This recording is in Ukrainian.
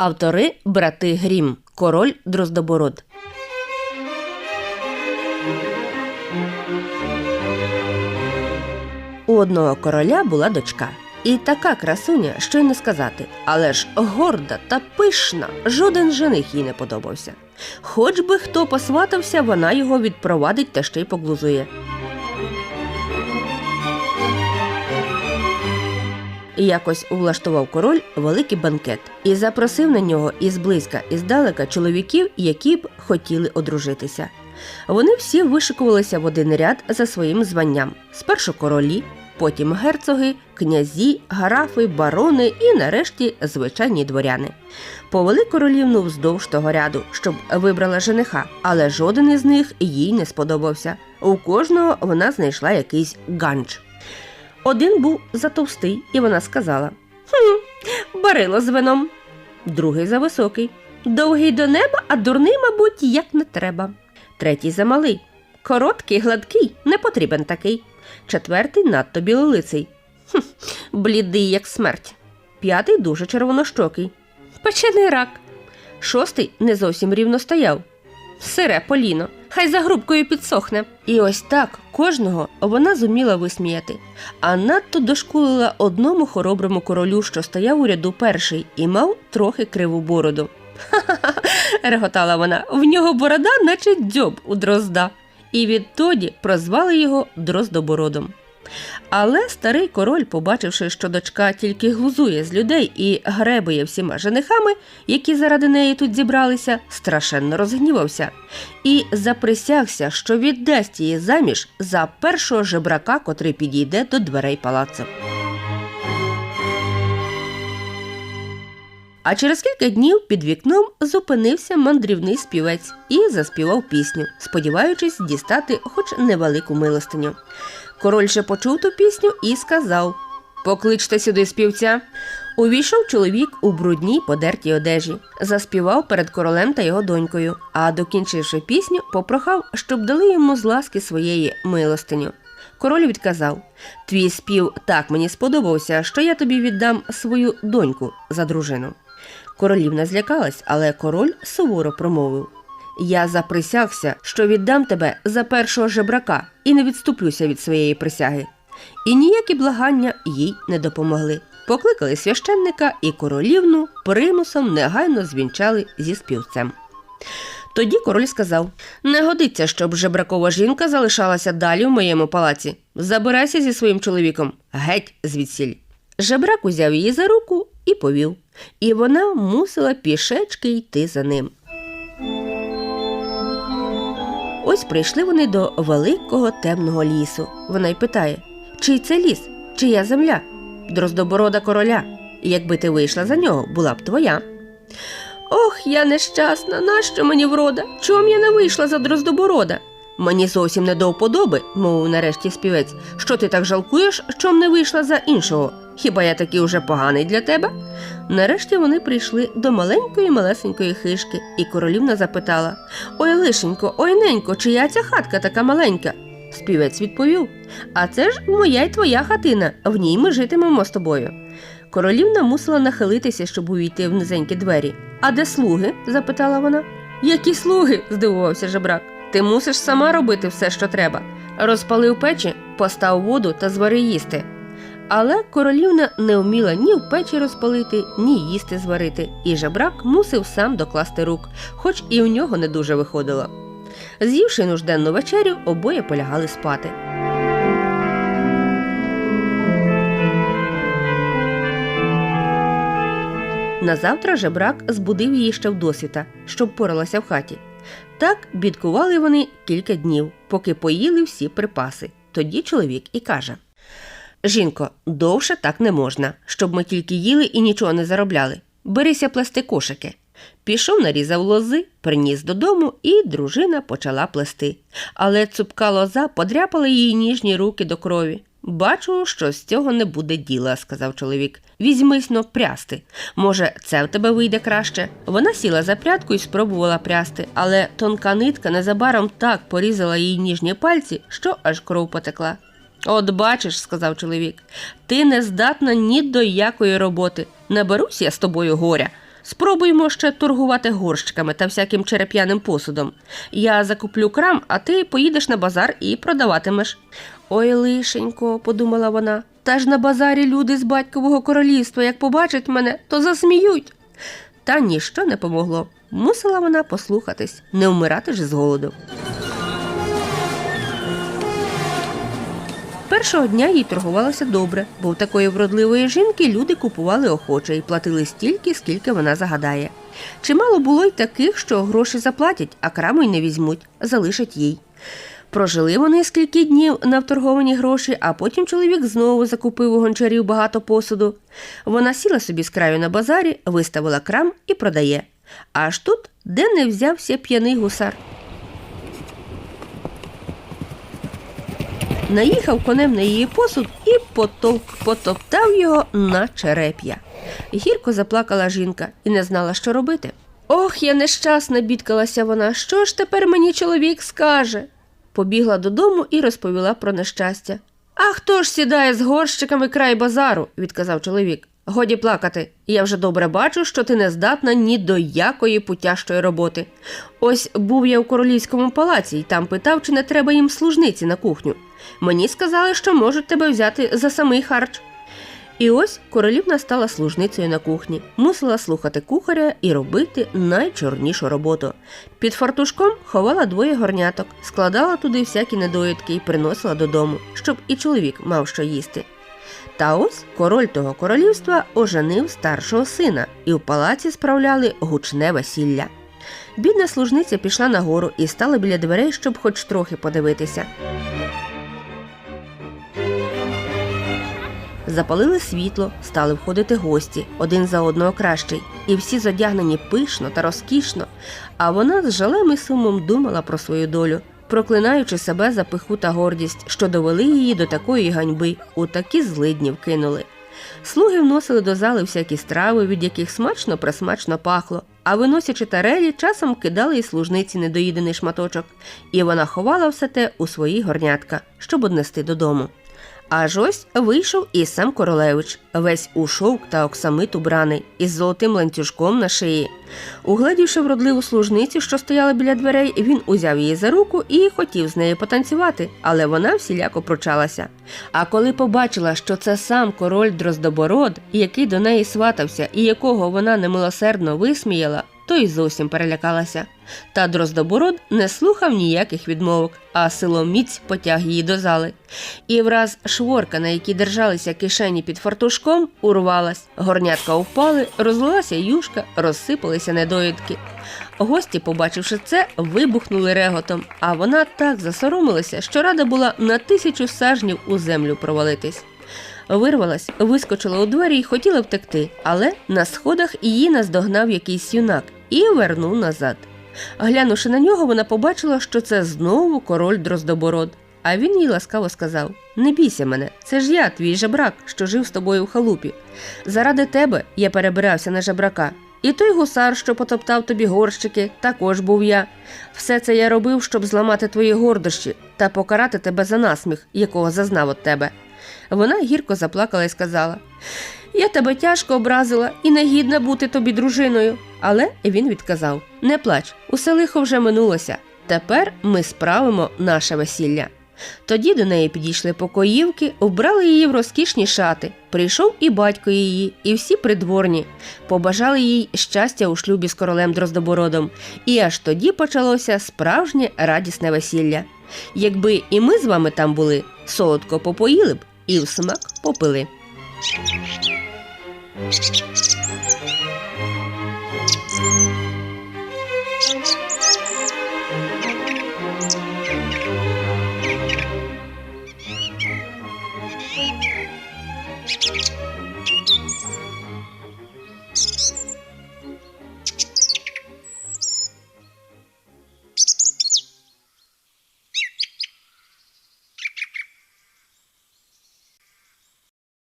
Автори брати Грім. Король Дроздобород. У одного короля була дочка. І така красуня, що й не сказати, але ж горда та пишна, жоден жених їй не подобався. Хоч би хто посватався, вона його відпровадить та ще й поглузує. І якось влаштував король великий банкет і запросив на нього із близька і здалека чоловіків, які б хотіли одружитися. Вони всі вишикувалися в один ряд за своїм званням: спершу королі, потім герцоги, князі, графи, барони і нарешті звичайні дворяни. Повели королівну вздовж того ряду, щоб вибрала жениха, але жоден із них їй не сподобався. У кожного вона знайшла якийсь ганч. Один був затовстий, і вона сказала: Хм, барило з вином. Другий зависокий. Довгий до неба, а дурний, мабуть, як не треба. Третій замалий. Короткий, гладкий, не потрібен такий. Четвертий надто білолиций. Хм, блідий, як смерть. П'ятий дуже червонощокий. Печений рак. Шостий не зовсім рівно стояв. Сире поліно, хай за грубкою підсохне. І ось так кожного вона зуміла висміяти, а надто дошкулила одному хороброму королю, що стояв у ряду перший і мав трохи криву бороду. Ха-ха-ха, реготала вона, в нього борода, наче дзьоб у дрозда. І відтоді прозвали його Дроздобородом. Але старий король, побачивши, що дочка тільки глузує з людей і гребує всіма женихами, які заради неї тут зібралися, страшенно розгнівався і заприсягся, що віддасть її заміж за першого жебрака, котрий підійде до дверей палацу. А через кілька днів під вікном зупинився мандрівний співець і заспівав пісню, сподіваючись дістати хоч невелику милостиню. Король же почув ту пісню і сказав: Покличте сюди співця. Увійшов чоловік у брудній подертій одежі, заспівав перед королем та його донькою, а докінчивши пісню, попрохав, щоб дали йому з ласки своєї милостиню. Король відказав: Твій спів так мені сподобався, що я тобі віддам свою доньку за дружину. Королівна злякалась, але король суворо промовив: Я заприсягся, що віддам тебе за першого жебрака і не відступлюся від своєї присяги. І ніякі благання їй не допомогли. Покликали священника і королівну примусом негайно звінчали зі співцем. Тоді король сказав: Не годиться, щоб жебракова жінка залишалася далі в моєму палаці. Забирайся зі своїм чоловіком, геть звідсіль. Жебрак узяв її за руку і повів, і вона мусила пішечки йти за ним. Ось прийшли вони до великого темного лісу. Вона й питає: чий це ліс, чия земля? Дроздоборода короля. Якби ти вийшла за нього, була б твоя. Ох, я нещасна, нащо мені врода? Чом я не вийшла за Дроздоборода? Мені зовсім не до вподоби, мовив нарешті співець. Що ти так жалкуєш, чом не вийшла за іншого? Хіба я такий уже поганий для тебе? Нарешті вони прийшли до маленької малесенької хишки, і королівна запитала Ой, лишенько, ой ненько, чия ця хатка така маленька? Співець відповів А це ж моя й твоя хатина, в ній ми житимемо з тобою. Королівна мусила нахилитися, щоб увійти в низенькі двері. А де слуги? запитала вона. Які слуги? здивувався жебрак. Ти мусиш сама робити все, що треба. Розпалив печі, постав воду та звари їсти. Але королівна не вміла ні в печі розпалити, ні їсти зварити, і жебрак мусив сам докласти рук, хоч і в нього не дуже виходило. З'ївши нужденну вечерю, обоє полягали спати. Назавтра жебрак збудив її ще вдосвіта, щоб поралася в хаті. Так бідкували вони кілька днів, поки поїли всі припаси. Тоді чоловік і каже: Жінко, довше так не можна, щоб ми тільки їли і нічого не заробляли. Берися плести кошики. Пішов, нарізав лози, приніс додому, і дружина почала плести. Але цупка лоза подряпала її ніжні руки до крові. Бачу, що з цього не буде діла, сказав чоловік. Візьмись но прясти. Може, це в тебе вийде краще. Вона сіла за прядку і спробувала прясти, але тонка нитка незабаром так порізала їй ніжні пальці, що аж кров потекла. От бачиш, сказав чоловік, ти не здатна ні до якої роботи. Наберусь я з тобою горя. спробуємо ще торгувати горщиками та всяким череп'яним посудом. Я закуплю крам, а ти поїдеш на базар і продаватимеш. Ой, лишенько, подумала вона. Та ж на базарі люди з батькового королівства, як побачать мене, то засміють. Та ніщо не помогло. Мусила вона послухатись, не вмирати ж з голоду. Першого дня їй торгувалося добре, бо в такої вродливої жінки люди купували охоче і платили стільки, скільки вона загадає. Чимало було й таких, що гроші заплатять, а краму й не візьмуть, залишать їй. Прожили вони скільки днів на вторговані гроші, а потім чоловік знову закупив у гончарів багато посуду. Вона сіла собі з краю на базарі, виставила крам і продає. Аж тут де не взявся п'яний гусар. Наїхав конем на її посуд і потовк, потоптав його на череп'я. Гірко заплакала жінка і не знала, що робити. Ох, я нещасна, бідкалася вона. Що ж тепер мені чоловік скаже? Побігла додому і розповіла про нещастя. А хто ж сідає з горщиками край базару? відказав чоловік. Годі плакати. Я вже добре бачу, що ти не здатна ні до якої путящої роботи. Ось був я у королівському палаці і там питав, чи не треба їм служниці на кухню. Мені сказали, що можуть тебе взяти за самий харч. І ось королівна стала служницею на кухні, мусила слухати кухаря і робити найчорнішу роботу. Під фартушком ховала двоє горняток, складала туди всякі недоїдки і приносила додому, щоб і чоловік мав що їсти. Та ось король того королівства оженив старшого сина, і в палаці справляли гучне весілля. Бідна служниця пішла нагору і стала біля дверей, щоб хоч трохи подивитися. Запалили світло, стали входити гості, один за одного кращий, і всі зодягнені пишно та розкішно, а вона з жалем і сумом думала про свою долю, проклинаючи себе за пиху та гордість, що довели її до такої ганьби, у такі злидні вкинули. Слуги вносили до зали всякі страви, від яких смачно пресмачно пахло, а виносячи тарелі, часом кидали й служниці недоїдений шматочок, і вона ховала все те у свої горнятка, щоб однести додому. Аж ось вийшов і сам королевич, весь у шовк та оксамит убраний, із золотим ланцюжком на шиї. Угледівши вродливу служницю, що стояла біля дверей, він узяв її за руку і хотів з нею потанцювати, але вона всіляко пручалася. А коли побачила, що це сам король Дроздобород, який до неї сватався і якого вона немилосердно висміяла, то й зовсім перелякалася. Та Дроздобород не слухав ніяких відмовок, а силоміць потяг її до зали. І враз шворка, на якій держалися кишені під фартушком, урвалась. Горнятка впали, розлилася юшка, розсипалися недоїдки. Гості, побачивши це, вибухнули реготом, а вона так засоромилася, що рада була на тисячу сажнів у землю провалитись. Вирвалась, вискочила у двері і хотіла втекти, але на сходах її наздогнав якийсь юнак і вернув назад. Глянувши на нього, вона побачила, що це знову король Дроздобород. А він їй ласкаво сказав: Не бійся мене, це ж я, твій жебрак, що жив з тобою в халупі. Заради тебе я перебирався на жебрака. І той гусар, що потоптав тобі горщики, також був я. Все це я робив, щоб зламати твої гордощі та покарати тебе за насміх, якого зазнав от тебе. Вона гірко заплакала і сказала: Я тебе тяжко образила і не гідна бути тобі дружиною. Але він відказав: Не плач, усе лихо вже минулося. Тепер ми справимо наше весілля. Тоді до неї підійшли покоївки, вбрали її в розкішні шати. Прийшов і батько її, і всі придворні. Побажали їй щастя у шлюбі з королем Дроздобородом. І аж тоді почалося справжнє радісне весілля. Якби і ми з вами там були, солодко попоїли б і в смак попили. thank you